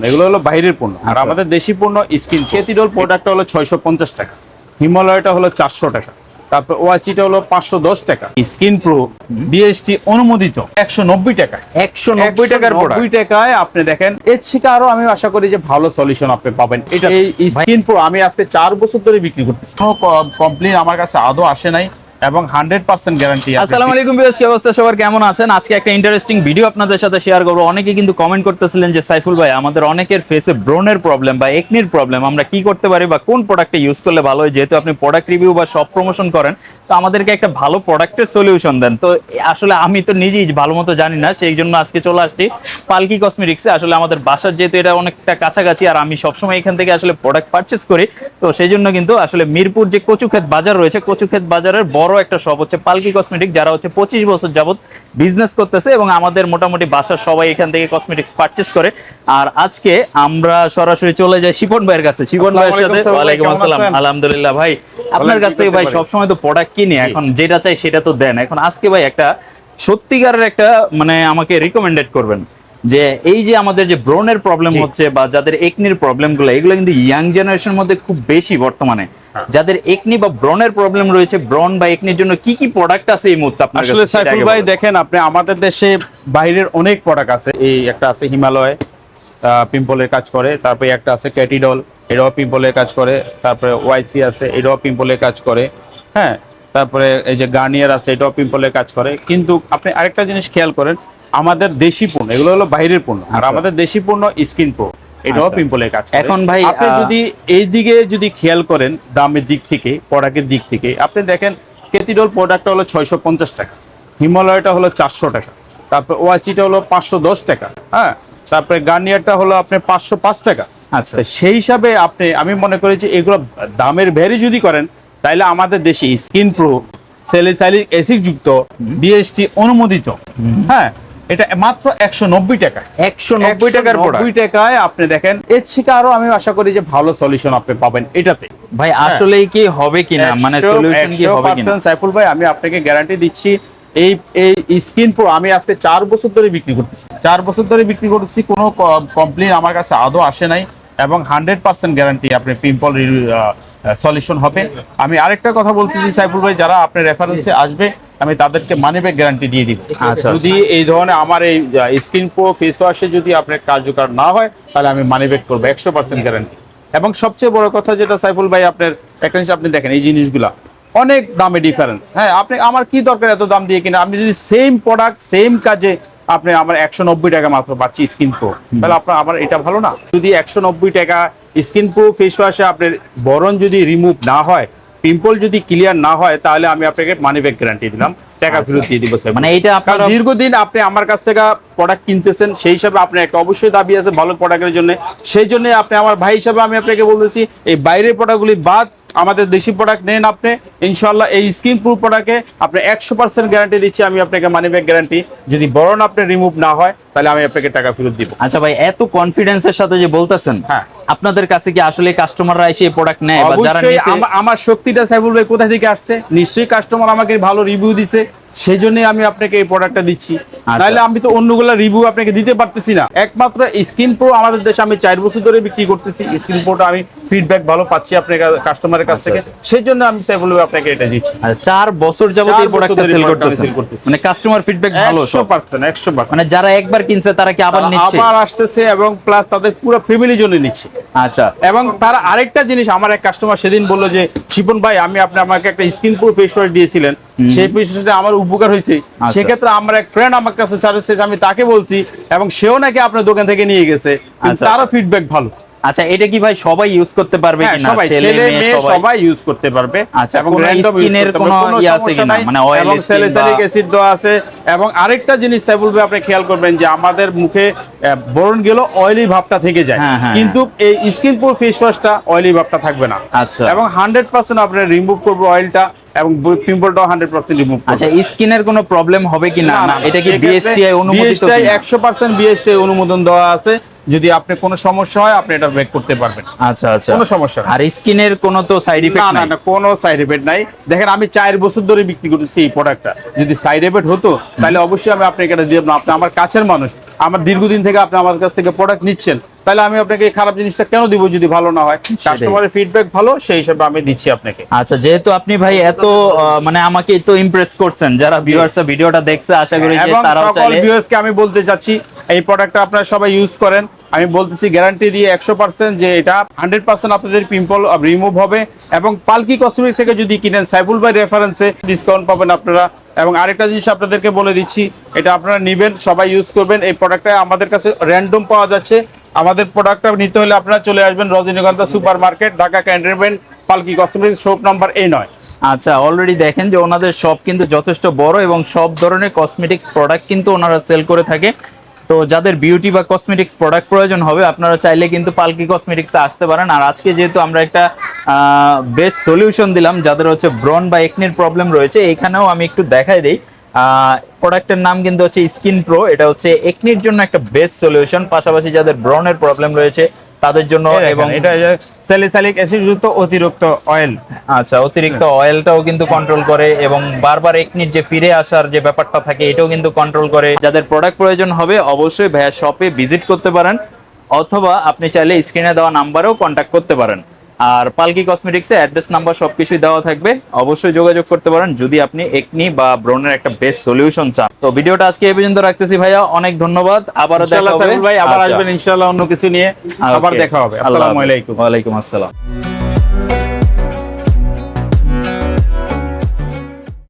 পণ্য এগুলো হলো বাইরের পণ্য। আর আচ্ছা। আমাদের দেশি পণ্য স্কিন কেতিডল প্রোডাক্টটা হলো ছয়শো পঞ্চাশ টাকা। হিমালয়টা হলো চারশো টাকা। তারপর ওয়াইসিটা হলো পাঁচশো দশ টাকা। স্কিন প্রো বিএসটি অনুমোদিত একশো নব্বই টাকা একশো নব্বই টাকার নব্বই টাকায় আপনি দেখেন এর থেকে আরও আমি আশা করি যে ভালো সলিউশন আপনি পাবেন। এটা এই স্কিন প্রো আমি আজকে চার বছর ধরে বিক্রি করতেছি। কোনো কমপ্লেন আমার কাছে আদৌ আসে নাই। এবং হান্ড্রেড পার্সেন্ট গ্যারান্টি আসসালামু আলাইকুম ভিউয়ার্স, কি অবস্থা? সবার কেমন আছেন? আজকে একটা ইন্টারেস্টিং ভিডিও আপনাদের সাথে শেয়ার করব। অনেকে কিন্তু কমেন্ট করতেছিলেন যে, সাইফুল ভাই, আমাদের অনেকের ফেসে ব্রনের প্রবলেম বা একনির প্রবলেম আমরা কি করতে পারি বা কোন প্রোডাক্টটা ইউজ করলে ভালো হয়? যেহেতু আপনি প্রোডাক্ট রিভিউ বা সব প্রমোশন করেন, তো আমাদেরকে একটা ভালো প্রোডাক্টের সলিউশন দেন। তো আসলে আমি তো নিজেই ভালো মতো জানি না, সেই জন্য আজকে চলে আসছি পালকি কসমেটিক্সে আসলে আমাদের বাসার যেহেতু এটা অনেকটা কাছাকাছি, আর আমি সবসময় এখান থেকে আসলে প্রোডাক্ট পারচেস করি, তো সেই জন্য কিন্তু আসলে মিরপুর যে কচুক্ষেত বাজার রয়েছে, কচুক্ষেত বাজারের বড় একটা শপ হচ্ছে পালকি কসমেটিক যারা হচ্ছে পঁচিশ বছর যাবত বিজনেস করতেছে এবং আমাদের মোটামুটি বাসার সবাই এখান থেকে কসমেটিক্স পারচেস করে। আর আজকে আমরা সরাসরি চলে যাই শিপন ভাইয়ের কাছে। শিপন ভাইয়ের সাথে ওয়ালাইকুম আসসালাম। আলহামদুলিল্লাহ ভাই আপনার কাছ থেকে ভাই সবসময় তো প্রোডাক্ট কিনি এখন যেটা চাই সেটা তো দেন। এখন আজকে ভাই একটা সত্যিকারের একটা মানে আমাকে রিকমেন্ডেড করবেন যে এই যে আমাদের যে ব্রনের প্রবলেম হচ্ছে বা যাদের একনির প্রবলেমগুলো এগুলো কিন্তু ইয়াং জেনারেশনের মধ্যে খুব বেশি বর্তমানে। যাদের একনি বা ব্রনের প্রবলেম রয়েছে ব্রন বা একনির জন্য কি কি প্রোডাক্ট আছে এই মুহূর্তে আপনার আসলে সাইফুল ভাই দেখেন আপনি আমাদের দেশে বাইরের অনেক প্রোডাক্ট আছে। এই একটা আছে হিমালয় পিম্পলের কাজ করে তারপরে একটা আছে ক্যাটিডল এটাও পিম্পলের কাজ করে তারপরে ওয়াইসি আছে এটাও পিম্পলের কাজ করে হ্যাঁ। তারপরে এই যে গার্নিয়ার আছে এটাও পিম্পলের কাজ করে। কিন্তু আপনি আরেকটা জিনিস খেয়াল করেন আমাদের দেশি পণ্য এগুলো হলো বাইরের পণ্য। আর আচ্ছা। আমাদের দেশি পণ্য স্কিন প্রো। এটাও আচ্ছা। পিম্পলের কাজ এখন ভাই, আপনি যদি এই দিকে যদি খেয়াল করেন দামের দিক থেকে প্রোডাক্টের দিক থেকে আপনি দেখেন কেতিডল প্রোডাক্টটা হলো ছয়শো পঞ্চাশ টাকা হিমালয়টা হলো চারশো টাকা তারপর ওয়াইসিটা হলো পাঁচশো দশ টাকা হ্যাঁ? তারপরে গার্নিয়ারটা হলো আপনার পাঁচশো পাঁচ টাকা। আচ্ছা। সেই হিসাবে আপনি আমি মনে করি যে এগুলো দামের ভ্যারি যদি করেন তাহলে আমাদের দেশে স্কিন প্রো সেলিসাইলিক অ্যাসিড যুক্ত বিএসটি অনুমোদিত হ্যাঁ? এটা মাত্র একশো নব্বই টাকা। একশো নব্বই টাকার নব্বই টাকায় আপনি দেখেন এর থেকে আরও আমি আশা করি যে ভালো সলিউশন আপনি পাবেন এটাতে। ভাই আসলেই কি হবে কিনা? মানে সলিউশন কি হবে কিনা? সাইফুল ভাই আমি আপনাকে গ্যারান্টি দিচ্ছি এই এই স্কিন প্রো আমি আজকে চার বছর ধরে বিক্রি করতেছি। চার বছর ধরে বিক্রি করতেছি কোনো কমপ্লেন আমার কাছে আদৌ আসে নাই এবং হান্ড্রেড পার্সেন্ট গ্যারান্টি আপনি পিম্পল সলিউশন হবে। আমি আরেকটা কথা বলতেছি সাইফুল ভাই যারা আপনার রেফারেন্সে আসবে আমি তাদেরকে মানি ব্যাক গ্যারান্টি দিয়ে দিব আচ্ছা, যদি এই ধরনের আমার এই স্কিন প্রো ফেস ওয়াশে যদি আপনার কার্যকর না হয় তাহলে আমি মানি ব্যাক করব একশো পার্সেন্ট গ্যারান্টি এবং সবচেয়ে বড় কথা যেটা সাইফুল ভাই আপনার একটা জিনিস আপনি দেখেন এই জিনিসগুলা অনেক দামে ডিফারেন্স হ্যাঁ আপনি আমার কি দরকার এত দাম দিয়ে কিনা? আপনি যদি সেম প্রোডাক্ট সেম কাজে আপনি আমার একশো নব্বই টাকা মাত্র পাচ্ছি স্কিন প্রো তাহলে আপনার আমার এটা ভালো না? যদি একশো নব্বই টাকা স্কিন প্রো ফেস ওয়াশে আপনার বরণ যদি রিমুভ না হয় পিম্পল যদি ক্লিয়ার না হয় তাহলে আমি আপনাকে মানি ব্যাক গ্যারান্টি দিলাম। টাকা ফেরত দিয়ে দিব স্যার মানে এটা আপনার আপনারা দীর্ঘদিন আপনি আমার কাছ থেকে প্রোডাক্ট কিনতেছেন সেই হিসাবে আপনার একটা অবশ্যই দাবি আছে ভালো প্রোডাক্টের জন্য। সেই জন্য আপনি আমার ভাই হিসাবে আমি আপনাকে বলতেছি এই বাইরের প্রোডাক্টগুলি বাদ আমাদের দেশি প্রোডাক্ট নেন আপনি ইনশাল্লাহ এই স্কিন প্রুফ প্রোডাক্টে আপনি একশো পার্সেন্ট গ্যারান্টি দিচ্ছি আমি আপনাকে মানি ব্যাক গ্যারান্টি যদি বরণ আপনি রিমুভ না হয় তাহলে আমি আপনাকে টাকা ফেরত দিব। আচ্ছা ভাই এত কনফিডেন্সের সাথে যে বলতেছেন হ্যাঁ। আপনাদের কাছে কি আসলে কাস্টমাররা এসে এই প্রোডাক্ট নেয় বা যারা আমার শক্তিটা সাইফুল ভাই কোথা থেকে আসছে? নিশ্চয়ই কাস্টমার আমাকে ভালো রিভিউ দিছে। সেই জন্যই আমি আপনাকে এই প্রোডাক্টটা দিচ্ছি। তাহলে আমি তো অন্যগুলো রিভিউ আপনাকে দিতে পারতেছি না। একমাত্র স্কিন প্রো আমাদের দেশে আমি চার বছর ধরে বিক্রি করতেছি। স্কিন প্রোটা আমি ফিডব্যাক ভালো পাচ্ছি আপনার কাস্টমারের কাছ আচ্ছা, থেকে। আচ্ছা। সেই জন্য আমি সাইফুল আপনাকে এটা দিচ্ছি। আচ্ছা, চার বছর যাবত এই প্রোডাক্টটা সেল করতেছি। মানে কাস্টমার ফিডব্যাক ভালো একশো সব পার্সেন্ট একশো পার্সেন্ট মানে যারা একবার কিনছে তারা কি আবার নিচ্ছে? আবার আসতেছে এবং প্লাস তাদের পুরো ফ্যামিলির জন্য নিচ্ছে। আচ্ছা। এবং তার আরেকটা জিনিস আমার এক কাস্টমার সেদিন বলল যে শিপন ভাই আমি আপনি আমাকে একটা স্ক্রিন প্রো ফেস ওয়াশ দিয়েছিলেন। সেই ফেস ওয়াশটা আমার উপকার হয়েছে। আচ্ছা। সেক্ষেত্রে আমার এক ফ্রেন্ড আমার কাছে সাজেস্ট আমি তাকে বলছি এবং সেও নাকি আপনার দোকান থেকে নিয়ে গেছে। আচ্ছা, তারও ফিডব্যাক ভালো। আচ্ছা এটা কি ভাই সবাই ইউজ করতে পারবে হ্যাঁ, কিনা? সবাই ছেলে মেয়ে সবাই? ইউজ করতে পারবে। আচ্ছা, এবং র্যান্ডম পারবে, কোনো ইয়া আছে কিনা? মানে অয়েল বা- অ্যাসিড দেওয়া আছে। এবং আরেকটা জিনিস সাইবুল ভাই আপনি খেয়াল করবেন যে আমাদের মুখে বরণ গেল অয়েলি ভাবটা থেকে যায়। হ্যাঁ, হ্যাঁ, কিন্তু এই স্কিন প্রো ফেস ওয়াশটা অয়েলি ভাবটা থাকবে না। আচ্ছা। এবং হান্ড্রেড পার্সেন্ট আপনার রিমুভ করব অয়েলটা এবং পিম্পলটাও হান্ড্রেড পার্সেন্ট রিমুভ আচ্ছা স্কিনের কোনো প্রবলেম হবে কিনা না? এটা কি বিএসটিআই অনুমোদিত একশো পার্সেন্ট বিএসটিআই অনুমোদন দেওয়া আছে। যদি আপনি কোনো সমস্যা হয় আপনি এটা ব্রেক করতে পারবেন। আচ্ছা আচ্ছা। কোনো সমস্যা। আর স্কিনের কোনো তো সাইড ইফেক্ট না না কোনো সাইড এফেক্ট নাই। দেখেন আমি চার বছর ধরে বিক্রি করতেছি এই প্রোডাক্টটা যদি সাইড এফেক্ট হতো তাহলে অবশ্যই আমি আপনাকে এটা দিয়ে আপনি আমার কাছের মানুষ। আমার দীর্ঘদিন থেকে আপনি আমার কাছ থেকে প্রোডাক্ট নিচ্ছেন। তাহলে আমি আপনাকে এই খারাপ জিনিসটা কেন দিব যদি ভালো না হয়? কাস্টমারের ফিডব্যাক ভালো সেই হিসাবে আমি দিচ্ছি আপনাকে। আচ্ছা যেহেতু আপনি ভাই এত মানে আমাকে তো ইমপ্রেস করছেন যারা ভিউয়ার্স ভিডিওটা দেখছে আশা করি যে এবং তারাও সকল চাইলে ভিউয়ার্সকে আমি বলতে চাচ্ছি এই প্রোডাক্টটা আপনারা সবাই ইউজ করেন। আমি বলতেছি গ্যারান্টি দিয়ে একশো পার্সেন্ট যে এটা হান্ড্রেড পার্সেন্ট আপনাদের পিম্পল রিমুভ হবে এবং পালকি কসমেটিক থেকে যদি কিনেন, সাইফুল ভাই রেফারেন্সে ডিসকাউন্ট পাবেন আপনারা। এবং আরেকটা জিনিস আপনাদেরকে বলে দিচ্ছি, এটা আপনারা নেবেন, সবাই ইউজ করবেন। এই প্রোডাক্টটা আমাদের কাছে র্যান্ডম পাওয়া যাচ্ছে। আমাদের প্রোডাক্টটা নিতে হলে আপনারা চলে আসবেন Rajanigandha super market Dhaka cantonment Palki cosmetic shop number এ নয়। আচ্ছা অলরেডি দেখেন যে ওনাদের শপ কিন্তু যথেষ্ট বড় এবং সব ধরনের কসমেটিক্স প্রোডাক্ট কিন্তু ওনারা সেল করে থাকে। তো যাদের বিউটি বা কসমেটিক্স প্রোডাক্ট প্রয়োজন হবে, আপনারা চাইলে কিন্তু পালকি কসমেটিক্সে আসতে পারেন। আর আজকে যেহেতু আমরা একটা বেস্ট সলিউশন দিলাম, যাদের হচ্ছে ব্রন বা একনির প্রবলেম রয়েছে, এখানেও আমি একটু দেখাই দিই। প্রোডাক্টের নাম কিন্তু হচ্ছে স্কিন প্রো এটা হচ্ছে একনির জন্য একটা বেস্ট সলিউশন পাশাপাশি যাদের ব্রনের প্রবলেম রয়েছে তাদের জন্য এবং এটা স্যালিসালিক অ্যাসিড যুক্ত অতিরিক্ত অয়েল। আচ্ছা অতিরিক্ত অয়েলটাও কিন্তু কন্ট্রোল করে এবং বারবার একনির যে ফিরে আসার যে ব্যাপারটা থাকে এটাও কিন্তু কন্ট্রোল করে। যাদের প্রোডাক্ট প্রয়োজন হবে অবশ্যই ভাইয়া শপে ভিজিট করতে পারেন অথবা আপনি চাইলে স্ক্রিনে দেওয়া নাম্বারেও কন্ট্যাক্ট করতে পারেন। আর পালকি কসমেটিক্সে অ্যাড্রেস নাম্বার সবকিছুই দেওয়া থাকবে। অবশ্যই যোগাযোগ করতে পারেন যদি আপনি একনি বা ব্রনের একটা বেস্ট সলিউশন চান। তো ভিডিওটা আজকে এই পর্যন্ত রাখতেছি ভাইয়া অনেক ধন্যবাদ। আবার দেখা হবে। ভাই আবার আচ্ছা। আসবেন ইনশাআল্লাহ অন্য কিছু নিয়ে। আবার দেখা হবে। আসসালামু আলাইকুম ওয়া আলাইকুম। আসসালাম।